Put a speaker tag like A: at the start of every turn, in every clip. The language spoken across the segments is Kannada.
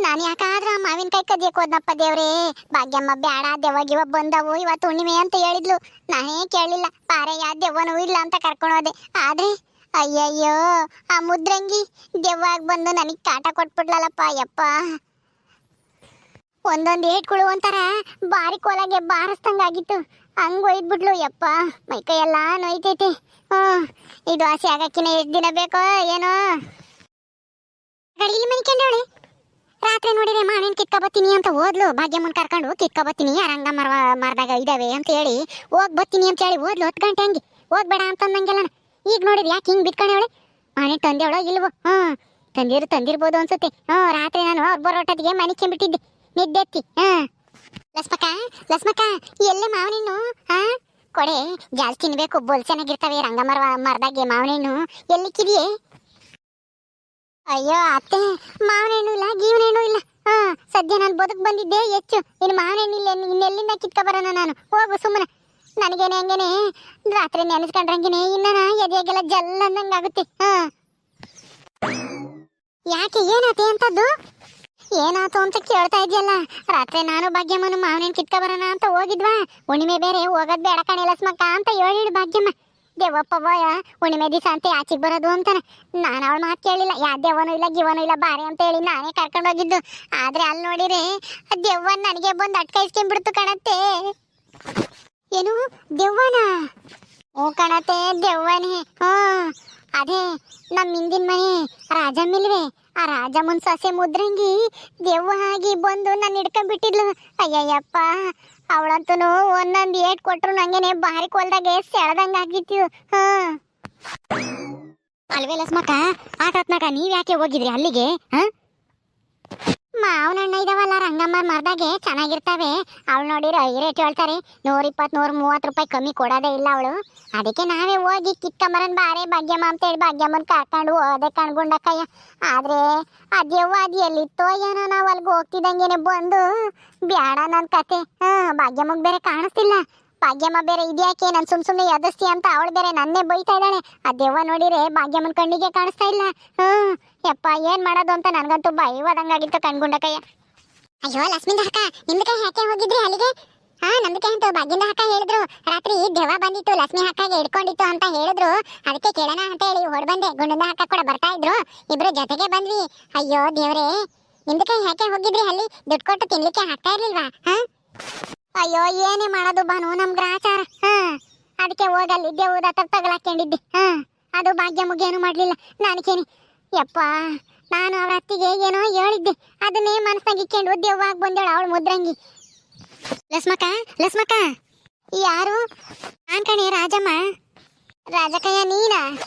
A: ನಾನು ಯಾಕಾದ್ರ ಮಾವಿನಕಾಯಿ ಕದಿಯಕ್ಕೆ ಹೋದ್ನಪ್ಪ ದೇವ್ರೇ? ಭಾಗ್ಯಮ್ಮ ಬ್ಯಾಡ ದೆವ್ವಗಿವ ಬಂದವು, ಇವತ್ತು ಹುಣ್ಣಿಮೆ ಅಂತ ಹೇಳಿದ್ಲು. ನಾನೇ ಕೇಳಲಿಲ್ಲ ಪಾರೆ ಯಾ ದೆವ್ವನೂ ಇಲ್ಲ ಅಂತ ಕರ್ಕೊಂಡು ಹೋದೆ. ಆದ್ರೆ, ಅಯ್ಯಯ್ಯೋ, ಆ ಮುದ್ರಂಗಿ ದೆವ್ವಾಗ ಬಂದು ನನಗೆ ಕಾಟ ಕೊಟ್ಬಿಡ್ಲಲ್ಲಪ್ಪ ಯಪ್ಪ. ಒಂದೊಂದು ಏಟ್ಗಳು ಒಂಥರ ಬಾರಿ ಕೋಲಾಗೆ ಬಾರಿಸ್ದಂಗಾಗಿತ್ತು ಹಂಗೆ ಒಯ್ದ್ಬಿಟ್ಲು, ಯಪ್ಪ. ಮೈಕೈ ಎಲ್ಲ ನೋಯ್ತೈತೆ. ಹ್ಮ್ ಇದು ಹಸಿ ಆಗಕ್ಕಿನ ಎಷ್ಟು ದಿನ ಬೇಕೋ, ಏನೋ. ಗಡಿಲಿ ಮನಿಕೊಂಡವಳೆ? ರಾತ್ರಿ ನೋಡಿದ್ರೆ ಮಾವಿನ ಕಿತ್ಕ ಬತ್ತೀನಿ ಅಂತ ಹೋದ್ಲು ಭಾಗ್ಯಮ್ಮನ್ ಕರ್ಕೊಂಡು ಕಿತ್ಕ ಬತ್ತೀನಿ ಅರಂಗ ಮರ ಮರದಾಗ ಇದಾವೆ ಅಂತ ಹೇಳಿ ಹೋಗ್ ಬತ್ತೀನಿ ಅಂತ ಹೇಳಿ ಓದ್ಲು ಹತ್ತು ಗಂಟೆ ಹಂಗೆ. ಹೋಗ್ಬೇಡ ಅಂತಂದಂಗೆಲ್ಲ ಈಗ ನೋಡಿದ್ರೆ ಯಾಕೆ ಹಿಂಗ್ ಅವಳೆ? ಮಾವಿನ ತಂದೆವಳೋ ಇಲ್ವೋ? ಹ್ಮ್ ತಂದಿರು ತಂದಿರ್ಬೋದು ಅನ್ಸುತ್ತೆ. ಹ್ಮ್ ರಾತ್ರಿ ನಾನು ಅವ್ರು ಬರೋಟದಿಗೆ ಮನಿಕೊಂಡ್ಬಿಟ್ಟಿದ್ದೆ ನಿದ್ದೆತ್ತಿ. ಹಾ. ಲಸ್ಮಕ್ಕ ಲಸ್ಮಕ್ಕ, ಎಲ್ಲಿ ಮಾವನಿನ್ನು? ಹಾ? ಕೊಡೆ, ಜಾಸ್ತಿ ತಿನ್ಬೇಕು. ರಂಗ ರಂಗಮರ ಮರದಾಗೆ ಮಾವನಿನ್ನು. ಎಲ್ಲಿಕ್ಕಿದೆಯೇ ಅಯ್ಯೋ ಅತ್ತೆ, ಮಾವನೇನು ಇಲ್ಲ, ಜೀವನೇನು ಇಲ್ಲ. ಹಾ, ಸದ್ಯ ನಾನು ಬದುಕು ಬಂದಿದ್ದೆ ಹೆಚ್ಚು. ಇನ್ನು ಮಾವನೇನು ಇಲ್ಲ ಇನ್ನೆಲ್ಲಿಂದ ಕಿತ್ಕ ಬರೋಣ ನಾನು? ಹೋಗು ಸುಮ್ಮನೆ. ನನಗೇನೆ ಹಂಗೇನೆ, ರಾತ್ರಿ ನೆನೆಸ್ಕೊಂಡ್ರಂಗೆನೆ ಇನ್ನ ಎದೆಗೆಲ್ಲ ಜಲ್ ಅಂದಂಗಾಗುತ್ತೆ. ಹಾ. ಯಾಕೆ ಏನಾಯ್ತು ಅಂತದ್ದು ಏನಾಯ್ತು ಅಂತ ಕೇಳ್ತಾ ಇದೆಯಲ್ಲ. ರಾತ್ರಿ ನಾನು ಭಾಗ್ಯಮ್ಮನು ಮಾವನೇನು ಕಿತ್ಕ ಬರೋಣ ಅಂತ ಹೋಗಿದ್ವಾ? ಹುಣ್ಣಿಮೆ ಬೇರೆ, ಹೋಗೋದು ಬೇಡ ಕಣೆ ಲಸ್ಮಕ್ಕ ಅಂತ ಹೇಳಿಡು ಭಾಗ್ಯಮ್ಮ. ದೇವಪ್ಪ ಬಾಯ ಹುಣ್ಣಿಮೆ ದಿವಸ ಅಂತ ಆಚೆಗೆ ಬರೋದು ಅಂತಾನೆ. ನಾನು ಅವಳು ಮಾತು ಕೇಳಿಲ್ಲ. ಯಾ ದೇವನೂ ಇಲ್ಲ, ಗಿವನೂ ಇಲ್ಲ, ಬಾರೆ ಅಂತ ಹೇಳಿ ನಾನೇ ಕರ್ಕೊಂಡು ಹೋಗಿದ್ದು. ಆದ್ರೆ ಅಲ್ಲಿ ನೋಡಿರಿ, ದೆವ್ವ ನನಗೆ ಬಂದು ಅಟ್ಕಾಯಿಸ್ಕೊಂಡ್ಬಿಡ್ತು ಕಣತ್ತೆ. ಏನು? ದೆವ್ವನ? ಓ ಕಣತ್ತೆ, ದೆವ್ವನೇ. ಹ್ಞೂ ಅದೇ ನಮ್ಮ ಹಿಂದಿನ ಮನೆ ರಾಜಮ್ಮಿಲ್ವೇ ಆ ರಾಜ ಮುನ್ ಸೊಸೆ ಮುದ್ರಂಗಿ ದೆವ್ವ ಆಗಿ ಬಂದು ನಾನು ಹಿಡ್ಕೊಂಡ್ಬಿಟ್ಟಿದ್ಲು. ಅಯ್ಯಯ್ಯಪ್ಪ ಅವಳಂತೂ ಒಂದೊಂದು ಏಟ್ ಕೊಟ್ರು ನಂಗೇನೆ ಬಾರಿ ಕೊಲ್ದಾಗೆ ಸೆಳದಂಗ ಆಗಿತ್ತು. ಹಾ. ಅಲ್ವೇ ಲಸ್ಮಕ್ಕ ಆಟತ್ನಾಗ ನೀವ್ ಯಾಕೆ ಹೋಗಿದ್ರಿ ಅಲ್ಲಿಗೆ, ಹಾ? ರಂಗಮ್ಮ ಮರ್ದಾಗೆ ಚೆನ್ನಾಗಿರ್ತಾವೆ. ಅವಳು ನೋಡಿರ ರೇಟ್ ಹೇಳ್ತಾರೆ, ನೂರ ಇಪ್ಪತ್ತು ನೂರ ಮೂವತ್ತು ರೂಪಾಯಿ ಕಮ್ಮಿ ಕೊಡೋದೇ ಇಲ್ಲ ಅವಳು. ಅದಕ್ಕೆ ನಾವೇ ಹೋಗಿ ಕಿತ್ಕೊಂಬರನ್ ಬಾರೆ ಭಾಗ್ಯಮ್ಮ ಅಂತ ಹೇಳಿ ಭಾಗ್ಯಮ್ಮನ್ ಕರ್ಕೊಂಡು ಹೋದೆ ಕಣ್ಗುಂಡಕ್ಕಯ್ಯ. ಆದ್ರೆ ಅದ್ಯವ್ವ ಅದು ಎಲ್ಲಿತ್ತೋ ಏನೋ ನಾವು ಅಲ್ಲಿಗೆ ಹೋಗ್ತಿದ್ದಂಗೆನೆ ಬಂದು ಬ್ಯಾಡ ನನ್ನ ಕತೆ. ಹಾಂ, ಭಾಗ್ಯಮ್ಮಗೆ ಬೇರೆ ಕಾಣಿಸ್ತಿಲ್ಲ. ಭಾಗ್ಯಮ್ಮ ಬೇರೆ ಇದ್ಯಾಕೆ ನಾನು ಸುಮ್ ಸುಮ್ಮನೆ ಎದಸ್ತಿ ಅಂತ ಅವಳು ಬೇರೆ ನನ್ನೇ ಬೈತಾ ಇದ್ದಾಳೆ. ಆ ನೋಡಿರೆ ಭಾಗ್ಯಮ್ಮನ ಕಣ್ಣಿಗೆ ಕಾಣಿಸ್ತಾ ಇಲ್ಲ. ಹ್ಮ್ ಯಪ್ಪ ಏನ್ ಮಾಡೋದು ಅಂತ ನನ್ಗಂತೂ ಭಯವಾದಂಗಾಗಿತ್ತು ಕಣ್ಗುಂಡಕಯ್ಯ ಅಯ್ಯೋ ಲಕ್ಷ್ಮಿಂದ ಅಕ್ಕ ನಿಮ್ದಕ್ಕೆ ಯಾಕೆ ಹೋಗಿದ್ರಿ ಅಲ್ಲಿಗೆ? ಹಾ ನಮ್ದಕ್ಕೆ ಅಂತ ಭಾಗ್ಯಂದ ಅಕ್ಕ ಹೇಳಿದ್ರು. ರಾತ್ರಿ ದೆವ್ವ ಬಂದಿತ್ತು, ಲಕ್ಷ್ಮಿ ಅಕ್ಕಗೆ ಹಿಡ್ಕೊಂಡಿತ್ತು ಅಂತ ಹೇಳಿದ್ರು. ಅದಕ್ಕೆ ಕೇಳೋಣ ಅಂತ ಹೇಳಿ ಹೊಡ್ ಬಂದೆ. ಗುಂಡದ ಅಕ್ಕ ಕೂಡ ಬರ್ತಾ ಇದ್ರು. ಇಬ್ರು ಜೊತೆಗೆ ಬಂದ್ವಿ. ಅಯ್ಯೋ, ದೇವ್ರೇ ನಿಮ್ದಕ್ಕೆ ಯಾಕೆ ಹೋಗಿದ್ರಿ ಅಲ್ಲಿ? ದುಡ್ಡು ಕೊಟ್ಟು ತಿನ್ಲಿಕ್ಕೆ ಹಾಕ್ತಾ ಇರ್ಲಿಲ್ವಾ? ಹಾ? ಅಯ್ಯೋ, ಏನೇ ಮಾಡೋದು ಬಾನು ನಮ್ ಗ್ರಾಚಾರ ಹಾ, ಅದಕ್ಕೆ ಹೋಗಲ್ಲಿ ದೇವ್ರ ತಗಲಾಕೊಂಡಿದ್ದೆ ಹಾ, ಅದು ಭಾಗ್ಯ ಮುಗ್ಗೇನು ಮಾಡ್ಲಿಲ್ಲ. ನಾನಕೇನಿ ಯಪ್ಪ ನಾನು ಅವ್ರ ಅತ್ತಿಗೆ ಏನೋ ಹೇಳಿದ್ದೆ. ಅದನ್ನೇ ಮನಸ್ಸಾಗಿ ಇಕ್ಕೊಂಡು ದೆವ್ವಾಗ ಬಂದೇಳ ಅವಳು ಮುದ್ರಂಗಿ. ಲಸ್ಮಕ ಲಸ್ಮಕ್ಕ. ಯಾರು? ನಾನ್ ಕಣೆ, ರಾಜಮ್ಮ. ರಾಜಕಯ್ಯ ನೀನಾ?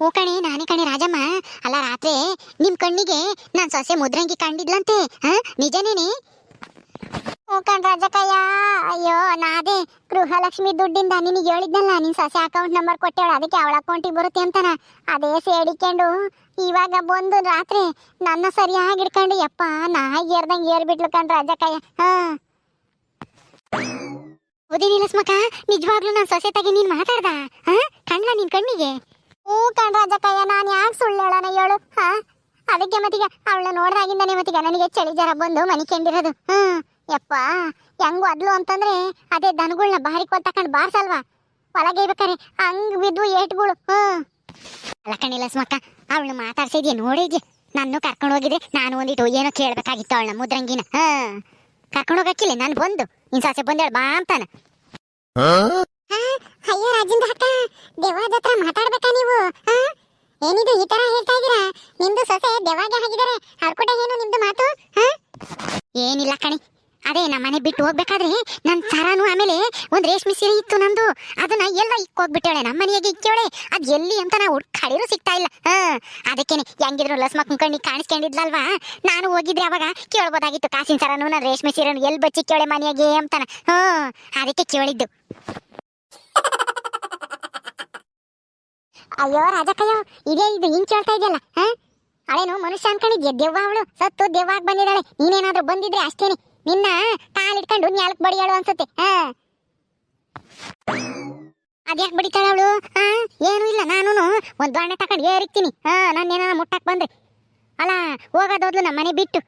A: ಓ ಕಣೆ, ನಾನೇ ಕಣೆ, ರಾಜಮ್ಮ. ಅಲ್ಲ, ರಾತ್ರಿ ನಿಮ್ ಕಣ್ಣಿಗೆ ನಾನ್ ಸೊಸೆ ಮುದ್ರಂಗಿ ಕಂಡಿದ್ಲಂತೆ. ಹಾಂ? ನಿಜನೇನೆ? ಓ ಕಣ್ ರಾಜಕಯ್ಯ, ಅಯ್ಯೋ, ನಾದೇ ಗೃಹಲಕ್ಷ್ಮಿ ದುಡ್ಡಿಂದ ನಿನಗೆ ಹೇಳಿದ್ನಲ್ಲ, ನಿನ್ ಸೊಸೆ ಅಕೌಂಟ್ ನಂಬರ್ ಕೊಟ್ಟೇಳು, ಅದಕ್ಕೆ ಅವಳ ಅಕೌಂಟಿಗೆ ಬರುತ್ತೆ ಅಂತಾನ. ಅದೇ ಸೇಡಿಕೊಂಡು ಇವಾಗ ಬಂದು ರಾತ್ರಿ ನನ್ನ ಸರಿಯಾಗಿ ಇಡ್ಕೊಂಡು ಯಪ್ಪ, ನಾಯಿ ಏರ್ದಂಗೆ ಏರ್ಬಿಟ್ಲು ಕಣ್ ರಾಜಕಯ್ಯ, ಹಾ. ಓದಿನಿಲ್ಲ ಸ್ಮಕ ನಿಜವಾಗ್ಲೂ ನಾನು ಸೊಸೆ ತಗಿ ನೀನು ಮಾತಾಡ್ದ? ಹಾ ನಿನ್ ಕಣ್ಣಿಗೆ? ಹ್ಞೂ ಕಣ್ ರಾಜಕಯ್ಯ, ನಾನು ಯಾಕೆ ಸುಳ್ಳು ಹೇಳು, ಹಾ. ಅದಕ್ಕೆ ಮತ್ತೀಗ ಅವಳ ನೋಡ್ದಾಗಿಂದಾನೆ ಮತ್ತೀಗ ನನಗೆ ಚಳಿ ಜರ ಬಂದು ಮನಿ ಕೆಂಡಿರೋದು ಯಪ್ಪ ಹೆಂಗು ಅದ್ಲು ಅಂತಂದ್ರೆ ಅದೇ ದನಗಳನ್ನ ಬಾರಿ ಕೊಲ್ ತಕೊಂಡ್ ಬಾರ್ಸಲ್ವಾ? ಒಳಗೆ ಇರ್ಬೇಕಾರೆ ಹಂಗ್ ಬಿದ್ದು ಏಟ್ಗಳು ಹ್ಮ್ ಅಲ್ಲ ಸ್ಮಕ್ಕ ಅವಳನ್ನ ಮಾತಾಡ್ಸಿದ್ಯ ನೋಡಿದ್ಯ ನಾನು ಕರ್ಕೊಂಡು ಹೋಗಿದ್ರೆ ನಾನು ಒಂದಿಟ್ಟು ಏನೋ ಕೇಳ್ಬೇಕಾಗಿತ್ತು ಅವಳನ್ನ ಮುದ್ರಂಗಿನ ಹ ಕರ್ಕೊಂಡು ಹೋಗಕ್ಕಿಲ್ಲ ನಾನು ಬಂದು. ನಿನ್ ಸಾಸೆ ಬಂದೇಳ ಬಾ ಅಂತಾನ. ಅಯ್ಯೋ ರಾಜಿಂದ ಅಕ್ಕ ದೇವಾದ ಹತ್ರ ಮಾತಾಡ್ಬೇಕಾ ನೀವು ಏನಿದು ಈ ತರ ಹೇಳ್ತಾ ಇದೀರಾ ನಿಮ್ದು ಸೊಸೆ ದೇವಾಗೆ ಹಾಗಿದ್ದಾರೆ ಅವ್ರ ಏನು ನಿಮ್ದು ಮಾತು ಹಾ ಏನಿಲ್ಲ ಕಣಿ ಅದೇ ನಮ್ಮ ಮನೆ ಬಿಟ್ಟು ಹೋಗ್ಬೇಕಾದ್ರೆ ನನ್ನ ಸರಾನು ಆಮೇಲೆ ಒಂದು ರೇಷ್ಮೆ ಸೀರೆ ಇತ್ತು ನಂದು. ಅದನ್ನ ಎಲ್ಲ ಇಕ್ ಹೋಗ್ಬಿಟ್ಟೇಳೆ ನಮ್ಮ ಮನೆಯಾಗೆ ಇಕ್ಕೇಳೆ ಅದ್ ಎಲ್ಲಿ ಅಂತ ನಾವು ಹುಡ್ಕಾಡಿರೂ ಸಿಗ್ತಾ ಇಲ್ಲ. ಹಾ, ಅದಕ್ಕೇನೆ ಹೆಂಗಿದ್ರು ಲಸ್ಮ ಕುಂಕಣ್ಣಿ ಕಾಣಿಸ್ಕೊಂಡಿದ್ಲಲ್ವಾ? ನಾನು ಹೋಗಿದ್ರೆ ಅವಾಗ ಕೇಳ್ಬೋದಾಗಿತ್ತು, ಕಾಸಿನ ಸರನು ನನ್ನ ರೇಷ್ಮೆ ಸೀರೆ ಎಲ್ಲಿ ಬಚ್ಚಿಕ್ಕೇಳೆ ಮನೆಯಾಗೆ ಅಂತಾನ. ಹಾ, ಅದಕ್ಕೆ ಕೇಳಿದ್ದು. ಅಯ್ಯೋ ರಾಜಕಯ್ಯೋ, ಇದೇ ಇದು ಹಿಂಗ್ ಕೇಳ್ತಾ ಇದೆಯಲ್ಲ, ಹಾ? ಮನುಷ್ಯ ಅನ್ಕೊಂಡಿದ್ಯ? ದೆವ್ವ ಅವಳು. ಸತ್ತು ದೆವ್ವಾಗ ಬಂದಿದ್ದಾಳೆ. ನೀನೇನಾದ್ರೂ ಬಂದಿದ್ರೆ ಅಷ್ಟೇನೆ. ನಿನ್ನ ಕಾಲಿಟ್ಕೊಂಡು ನ್ಯಾಲಕ್ ಬಡಿಯಾಳು ಅನ್ಸುತ್ತೆ. ಹಾ. ಅದ್ಯಾಕ್ ಬಡಿತಾಳ ಅವಳು? ಹಾ, ಏನು ಇಲ್ಲ ನಾನು ಒಂದ್ ಬಾಣ ತಕೊಂಡು ಏರಿಕ್ತೀನಿ. ಹಾ ನಾನೇನ ಮುಟ್ಟಕ್ ಬಂದ್ರೆ ಅಲ್ಲ ಹೋಗೋದೋದ್ಲು ನಮ್ಮ ಮನೆ ಬಿಟ್ಟು.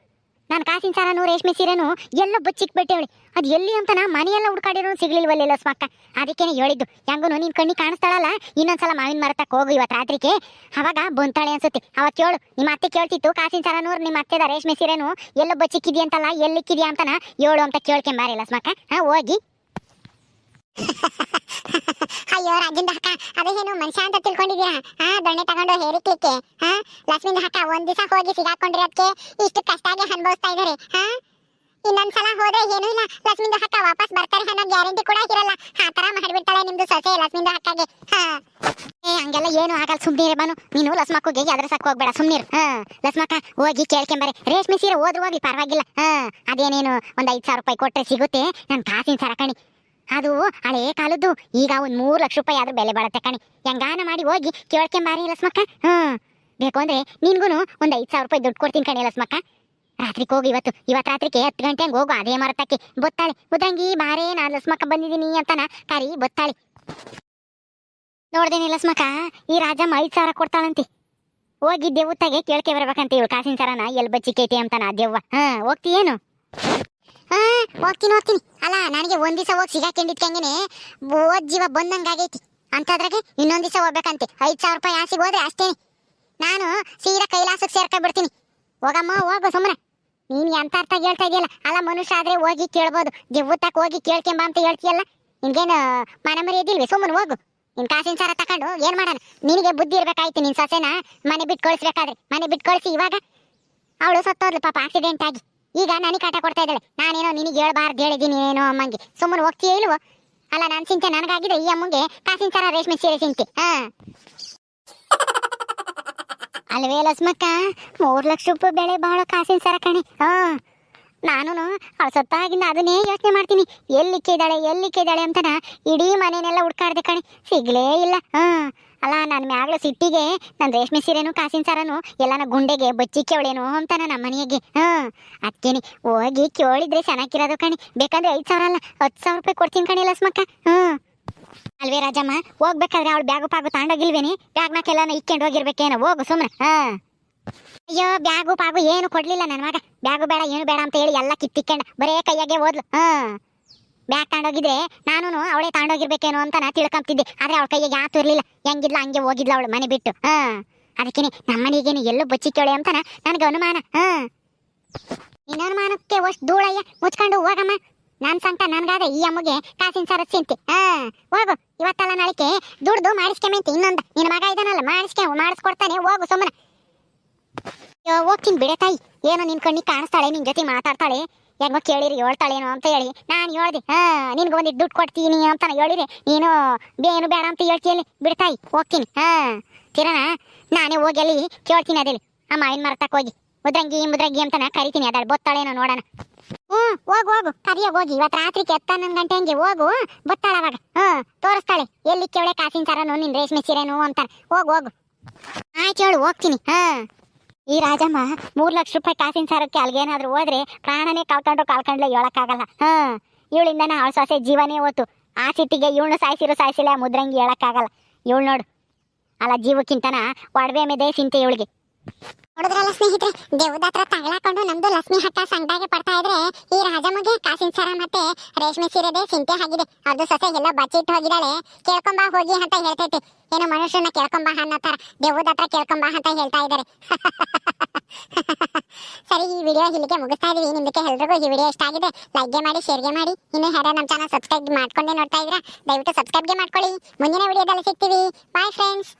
A: ನಾನು ಕಾಸಿನ ಸಾರನು ರೇಷ್ಮೆ ಸೀರೆನು ಎಲ್ಲ ಬಚ್ಚಿಕ್ ಬಿಟ್ಟೇವಳಿ ಅದು ಎಲ್ಲಿ ಅಂತ ನಾ ಮನೆಯೆಲ್ಲ ಹುಡ್ಕಾಡಿರೋ ಸಿಗ್ಲಿಲ್ವಲ್ಲ ಲಸ್ಮಕ್ಕ. ಅದಕ್ಕೇನೆ ಹೇಳಿದ್ದು, ಹೆಂಗನು ನಿನ್ ಕಣ್ಣಿ ಕಾಣಿಸ್ತಾಳಲ್ಲ, ಇನ್ನೊಂದ್ಸಲ ಮಾವಿನ ಮರ ತಕ್ಕ ಹೋಗು ಇವತ್ತು ರಾತ್ರಿಗೆ ಅವಾಗ ಬಂತಾಳೆ ಅನ್ಸುತ್ತೆ. ಅವತ್ತು ಕೇಳು, ನಿಮ್ಮ ಅತ್ತೆ ಕೇಳ್ತಿತ್ತು, ಕಾಸಿನ ಸಾರನೂರು ನಿಮ್ಮ ಅತ್ತೆದ ರೇಷ್ಮೆ ಸೀರೆನು ಎಲ್ಲ ಬಚ್ಚಿಕ್ಕಿದ್ಯಂತಲ್ಲ ಎಲ್ಲಿಕ್ಕಿದ್ಯಾ ಅಂತನ ಹೇಳು ಅಂತ ಕೇಳ್ಕೆಂಬಾರಿಲ್ಲ ಲಸ್ಮಕ್ಕ. ಹಾ, ಹೋಗಿ. ಅಯ್ಯೋ ರಾಜಿಂದ ಅಕ್ಕ, ಅದೇನು ಮನುಷ್ಯ ಅಂತ ತಿಳ್ಕೊಂಡಿದ್ದೀರಾ? ಹಾ ದೊಣ್ಣೆ ತಗೊಂಡು ಹೇರಿಕ್ಲಿಕ್ಕೆ ಹಾ ಲಕ್ಷ್ಮಿಂದ ಅಕ್ಕ, ಒಂದ್ ದಿವಸ ಹೋಗಿ ಸಿಗಾಕೊಂಡಿರೋದಕ್ಕೆ ಇಷ್ಟು ಕಷ್ಟಾಗಿ ಅನುಭವಿಸ್ತಾ ಇದಾರೆ ಹಾ ಇನ್ನೊಂದ್ಸಲ ಹೋದ್ರೆ ಏನೂ ಇಲ್ಲ ಲಕ್ಷ್ಮಿಂದ ಅಕ್ಕ ವಾಪಸ್ ಬರ್ತಾರೆ ಅನ್ನೋ ಗ್ಯಾರಂಟಿ ಕೂಡ ಇರಲ್ಲ, ಆ ತರ ಮಾಡ್ಬಿಡ್ತಾಳೆ ನಿಮ್ದು ಸೊಸೆ ಲಕ್ಷ್ಮಿಂದ ಅಕ್ಕಗೆ, ಹಾ? ಏ, ಹಂಗೆಲ್ಲ ಏನು ಆಗಲ್ಲ, ಸುಮ್ನಿರೆ ಬಾನು ನೀನು ಲಸ್ಮಕ್ಕಗೆ ಅದ್ರ ಸಾಕು ಹೋಗ್ಬೇಡ, ಸುಮ್ನಿರು, ಹಾ? ಲಸ್ಮಕ್ಕ, ಹೋಗಿ ಕೇಳ್ಕೊಂಬರೆ ರೇಷ್ಮೆ ಸೀರೆ ಹೋದ್ರು ಹೋಗ್ಲಿ ಪರವಾಗಿಲ್ಲ, ಹಾ? ಅದೇನೇನು, ಒಂದ್ ಐದ್ ಸಾವಿರ ರೂಪಾಯಿ ಕೊಟ್ರೆ ಸಿಗುತ್ತೆ, ನನ್ ಕಾಸಿನ ಸರ ಕಣಿ. ಅದು ಹಳೇ ಕಾಲದ್ದು. ಈಗ ಒಂದ್ ಮೂರ್ ಲಕ್ಷ ರೂಪಾಯಿ ಆದ್ರೂ ಬೆಲೆ ಬಾಳತ್ತೆ ಕಣಿ. ಹೆಂಗಾನ ಮಾಡಿ ಹೋಗಿ ಕೇಳ್ಕೊಂಬಾರಿ ಲಸ್ಮಕ್ಕ. ಹ್ಮ್. ಬೇಕು ಅಂದ್ರೆ ನಿನ್ಗೂ ಒಂದ್ ಐದ್ ಸಾವಿರ ರೂಪಾಯಿ ದುಡ್ಡು ಕೊಡ್ತೀನಿ ಕಣಿ ಲಸ್ಮಕ್ಕ. ರಾತ್ರಿಗೆ ಹೋಗಿ ಇವತ್ತು. ಇವತ್ತು ರಾತ್ರಿಗೆ ಹತ್ತು ಗಂಟೆ ಹಂಗೆ ಹೋಗು ಅದೇ ಮರತಕ್ಕೆ ಬೊತ್ತಾಳೆ. ಉದಂಗಿ ಬಾರೇ ನಾನು ಲಸ್ಮಕ್ಕ ಬಂದಿದ್ದೀನಿ ಅಂತನ ಕರಿ ಬೊತ್ತಾಳೆ. ನೋಡ್ದೇನಿ ಲಸ್ಮಕ್ಕ, ಈ ರಾಜಮ್ಮ ಐದ್ ಸಾವಿರ ಕೊಡ್ತಾಳಂತೆ. ಹೋಗಿ ದೇವತ್ತಾಗೆ ಕೇಳ್ಕೆ ಬರ್ಬೇಕಂತ ಇವಳು. ಕಾಸಿನ ಸರನ ಎಲ್ ಬಚ್ಚಿಕೈತಿ ಅಂತಾನ ದೆವ್ವ. ಹಾ ಹೋಗ್ತೀಯೇನು? ಹಾ, ಹೋಗ್ತೀನಿ ಹೋಗ್ತೀನಿ. ಅಲ್ಲ, ನನಗೆ ಒಂದ್ ದಿವಸ ಹೋಗಿ ಸಿಗಾಕೊಂಡಿದ್ಕಂಗೆನೆ ಓದ್ ಜೀವ ಬಂದಂಗಾಗೈತಿ ಅಂತದ್ರಾಗೆ ಇನ್ನೊಂದ್ ದಿವಸ ಹೋಗ್ಬೇಕಂತೆ. ಐದ್ ಸಾವಿರ ರೂಪಾಯಿ ಆಸೆಗೆ ಹೋದ್ರೆ ಅಷ್ಟೇನೆ ನಾನು ಸೀದಾ ಕೈಲಾಸಕ್ಕೆ ಸೇರ್ಕೊಂಡ್ಬಿಡ್ತೀನಿ. ಹೋಗಮ್ಮ, ಹೋಗು ಸುಮ್ಮನೆ ನೀನ್ ಎಂತ ಅರ್ಥ ಹೇಳ್ತಾ ಇದೆಯಲ್ಲ? ಅಲ್ಲ, ಮನುಷ್ಯ ಆದ್ರೆ ಹೋಗಿ ಕೇಳ್ಬೋದು. ದೆವ್ವತ್ತಕ್ಕೆ ಹೋಗಿ ಕೇಳ್ಕೆಂಬ ಅಂತ ಹೇಳ್ತೀಯಲ್ಲ? ನಿನ್ಗೇನು ಮನೆ ಇದಿಲ್ವಿ ಸುಮ್ಮನೆ ಹೋಗು. ನಿನ್ ಕಾಸಿನ ಸಾರ ತಕೊಂಡು ಏನ್ ಮಾಡೋಣ? ನಿನಗೆ ಬುದ್ಧಿ ಇರ್ಬೇಕಾಯ್ತು ನಿನ್ ಸೊಸೆನ. ಮನೆ ಬಿಟ್ಟು ಕಳಿಸ್ಬೇಕಾದ್ರೆ. ಮನೆ ಬಿಟ್ಟು ಕಳಿಸಿ ಇವಾಗ. ಅವಳು ಸತ್ತೋದ್ಲು ಪಾಪ ಆಕ್ಸಿಡೆಂಟ್ ಆಗಿ. ಈಗ ನನಗೆ ಕಾಟ ಕೊಡ್ತಾ ಇದ್ದಾಳೆ. ನಾನೇನೋ ನಿನಗೆ ಹೇಳ್ಬಾರ್ದು ಹೇಳಿದ್ದೀನಿ ಏನೋ ಅಮ್ಮಂಗೆ. ಸುಮ್ಮನೆ ಹೋಗ್ತೀಯ ಇಲ್ವೋ? ಅಲ್ಲ, ನಾನು ಚಿಂತೆ ನನಗಾಗಿದೆ ಈ ಅಮ್ಮಂಗೆ ಕಾಸಿನ ಸರ ರೇಷ್ಮೆ ಸೀರೆ ಚಿಂತೆ ಹಾ. ಅಲ್ವೇ ಲಸ್ಮಕ್ಕ, ಮೂರು ಲಕ್ಷ ರೂಪಾಯಿ ಬೆಳೆ ಬಹಳ ಕಾಸಿನ ಸರ ಕಣೆ. ಹಾ. ನಾನು ಸತ್ತಾಗಿಂದ ಅದನ್ನೇ ಯೋಚನೆ ಮಾಡ್ತೀನಿ. ಎಲ್ಲಿಕ್ಕಿದ್ದಾಳೆ ಎಲ್ಲಿಕ್ಕಿದ್ದಾಳೆ ಅಂತನ ಇಡೀ ಮನೆನೆಲ್ಲ ಹುಡ್ಕಾಡ್ದೆ ಕಣೆ. ಸಿಗ್ಲೇ ಇಲ್ಲ. ಹಾ. ಅಲ್ಲ ನನ್ನ ಮ್ಯಾಗ್ಲ ಸಿಟ್ಟಿಗೆ ನನ್ನ ರೇಷ್ಮೆ ಸೀರೆನು, ಕಾಸಿನ ಸರನು, ಎಲ್ಲನ ಗುಂಡೆಗೆ ಬಚ್ಚಿಕ್ಕವಳೇನೋ ಅಂತಾನ ನಮ್ಮ ಮನೆಯಾಗೆ. ಹಾ ಅದಕ್ಕೇನೆ ಹೋಗಿ ಕೇಳಿದ್ರೆ ಚೆನ್ನಾಗಿರೋದು ಕಣಿ. ಬೇಕಂದ್ರೆ ಐದು ಸಾವಿರ ಅಲ್ಲ, ಹತ್ತು ಸಾವಿರ ರೂಪಾಯಿ ಕೊಡ್ತೀನಿ ಕಣಿ ಲಸ್ಮಕ್ಕ. ಹ್ಮ್ ಅಲ್ವೇ ರಾಜಮ್ಮ, ಹೋಗ್ಬೇಕಾದ್ರೆ ಅವಳು ಬ್ಯಾಗು ಪಾಗು ತಗೊಂಡೋಗಿಲ್ವೇನಿ? ಬ್ಯಾಗ್ನಾಕೆಲ್ಲನ ಇಕ್ಕೊಂಡು ಹೋಗಿರ್ಬೇಕೇನೋ, ಹೋಗು ಸುಮ್ಮನೆ ಹಾ. ಅಯ್ಯೋ, ಬ್ಯಾಗು ಪಾಗು ಏನು ಕೊಡ್ಲಿಲ್ಲ ನನ್ನ ಮಗ ಬ್ಯಾಗು ಬೇಡ, ಏನು ಬೇಡ ಅಂತ ಹೇಳಿ ಎಲ್ಲ ಕಿತ್ತಿಕ್ಕೊಂಡು ಬರೇ ಕೈಯಾಗೆ ಓದ್ಲು. ಹಾ. ಬ್ಯಾಗ್ ತಗೊಂಡೋಗಿದ್ರೆ ನಾನು ಅವಳೇ ತಗೊಂಡೋಗಿರ್ಬೇಕೇನೋ ಅಂತ ನಾ ತಿಳ್ಕೊಂತಿದ್ದೆ ಆದ್ರೆ ಅವಳ ಕೈಗೆ ಯಾತು ಇರ್ಲಿಲ್ಲ. ಹೆಂಗಿಲ್ಲ ಹಂಗೆ ಹೋಗಿದ್ಲ ಅವಳು ಮನೆ ಬಿಟ್ಟು. ಹಾ. ಅದಕ್ಕೇನೆ ನಮ್ಮ ಮನೆಗೇನೆ ಎಲ್ಲೋ ಬಚ್ಚಿಕ್ಕವಳೆ ಅಂತ ನನಗೆ ಅನುಮಾನ. ಹಾ. ನಿನ್ನ ಅನುಮಾನಕ್ಕೆ ಅಷ್ಟು ಧೂಳಯ್ಯ. ಮುಚ್ಕೊಂಡು ಹೋಗಮ್ಮ. ನನ್ ಸಂಕ ನನ್ಗಾದ್ರೆ ಈ ಅಮ್ಮಗೆ ಕಾಸಿನ ಸರ ಚಿಂತೆ ಹಾ. ಹೋಗು. ಇವತ್ತಲ್ಲ ನಾಳಿಕೆ ದುಡ್ದು ಮಾಡಿಸ್ಕೊಂಬಂತೆ ಇನ್ನೊಂದು. ನಿನ್ನ ಮಗ ಇದಾನಲ್ಲ, ಮಾಡಿಸ್ಕೆ, ಮಾಡಿಸ್ಕೊಡ್ತಾನೆ. ಹೋಗು ಸುಮ್ಮನೆ. ಹೋಗ್ತೀನಿ ಬಿಡೆ ತಾಯಿ. ಏನೋ ನಿನ್ ಕಣ್ಣಿಗೆ ಕಾಣಿಸ್ತಾಳೆ, ನಿನ್ ಜೊತೆ ಮಾತಾಡ್ತಾಳೆ. ಹೆಂಗೋ ಕೇಳಿರಿ, ಹೇಳ್ತಾಳೇನೋ ಅಂತ ಹೇಳಿ. ನಾನು ಹೇಳ್ದೆ, ಹಾ, ನಿನ್ಗೆ ಒಂದಿಟ್ಟು ದುಡ್ಡು ಕೊಡ್ತೀನಿ ಅಂತ ಹೇಳಿರಿ ನೀನು ಬೇನು ಬೇಡ ಅಂತ ಹೇಳ್ತೀಯಲ್ಲಿ ಬಿಡ್ತಾಯಿ ಹೋಗ್ತೀನಿ, ಹಾ. ತಿರಣ ನಾನೇ ಹೋಗಿ ಅಲ್ಲಿ ಕೇಳ್ತೀನಿ ಅದೇಳಿ. ಆ ಮಾವಿನ ಮರ ಹೋಗಿ. ಮುದ್ರಂಗಿ ಮುದ್ರಂಗಿ ಅಂತ ಕರಿತೀನಿ ಅದಾ ಬೊತ್ತಾಳೇನೋ ನೋಡೋಣ. ಹ್ಞೂ, ಹೋಗು ಹೋಗು, ಕರಿಯ ಹೋಗಿ. ಇವತ್ತು ರಾತ್ರಿ ಹನ್ನೊಂದು ಗಂಟೆ ಹಂಗೆ, ಹೋಗು, ಬತ್ತಾಳ ಅವಾಗ. ಹ್ಞೂ, ತೋರಿಸ್ತಾಳೆ. ಎಲ್ಲಿ ಕೇಳೆ ಕಾಸಿನ ಸರನು, ನಿನ್ ರೇಷ್ಮೆ ಸೀರೆನು ಅಂತಾನೆ. ಹೋಗು ಹೋಗು. ಆಯ್ತು ಹೇಳು, ಹೋಗ್ತೀನಿ, ಹಾ. ಈ ರಾಜಮ್ಮ ಮೂರ್ ಲಕ್ಷ ರೂಪಾಯಿ ಕಾಸಿನ ಸಾರಕ್ಕೆ ಅಲ್ಗೇನಾದ್ರೂ ಹೋದ್ರೆ ಪ್ರಾಣನೇ ಕಳ್ಕೊಂಡ್ರು ಕಳ್ಕೊಂಡ್ಲೆ ಹೇಳಕ್ಕಾಗಲ್ಲ. ಹ, ಇವಳಿಂದನ ಅವಳ ಸೊಸೆ ಜೀವನೇ ಹೋತು. ಆ ಸಿಟ್ಟಿಗೆ ಇವಳು ಸಾಯಿಸಿರೋ ಸಾಯಿಸಿಲ್ಲ, ಮುದ್ರಂಗಿ ಹೇಳಕ್ಕಾಗಲ್ಲ. ಇವಳು ನೋಡು. ಅಲ್ಲ, ಜೀವಕ್ಕಿಂತನ ಒಡವೆ ಮೇಲೆ ಸಿಂತೆ ಇವಳಿಗೆ. ನೋಡಿದ್ರಲ್ಲ ಸ್ನೇಹಿತರೆ ದೇವದ ಹತ್ರ ತಗಳಾಕೊಂಡು ನಮ್ದು ಲಕ್ಷ್ಮಿ ಹಟ್ಟ ಸಂಕಟಾಗಿ ಪಡ್ತಾ ಇದ್ರೆ ಈ ರಾಜಮ್ಮಗೆ ಕಾಸಿನ ಸರ ಮತ್ತೆ ರೇಷ್ಮೆ ಸೀರೆದೆ ಚಿಂತೆ ಆಗಿದೆ. ಅದು ಸೊಸೆ ಎಲ್ಲ ಬಚ್ಚಿಟ್ಟು ಹೋಗಿದ್ದಾಳೆ. ಕೇಳ್ಕೊಂಬ, ಹೋಗಿ ಅಂತ ಹೇಳ್ತೈತಿ. ಏನು ಮನುಷ್ಯನ ಕೇಳ್ಕೊಂಬ ಅನ್ನೋ ತರ ದೇವದ ಹತ್ರ ಕೇಳ್ಕೊಂಬ ಅಂತ ಹೇಳ್ತಾ ಇದ್ದಾರೆ. ಸರಿ, ಈ ವಿಡಿಯೋ ಇಲ್ಲಿಗೆ ಮುಗಿಸ್ತಾ ಇದೀವಿ. ನಿಮ್ದಕ್ಕೆ ಎಲ್ರಿಗೂ ಈ ವಿಡಿಯೋ ಇಷ್ಟ ಆಗಿದೆ ಲೈಕ್ಗೆ ಮಾಡಿ ಶೇರ್ಗೆ ಮಾಡಿ. ಇನ್ನು ಯಾರು ನಮ್ಮ ಚಾನಲ್ ಸಬ್ಸ್ಕ್ರೈಬ್ ಮಾಡ್ಕೊಂಡೇ ನೋಡ್ತಾ ಇದ್ರ ದಯವಿಟ್ಟು ಸಬ್ಸ್ಕ್ರೈಬ್ಗೆ ಮಾಡ್ಕೊಳ್ಳಿ. ಮುಂದಿನ ವಿಡಿಯೋದಲ್ಲಿ ಸಿಗ್ತೀವಿ. Bye friends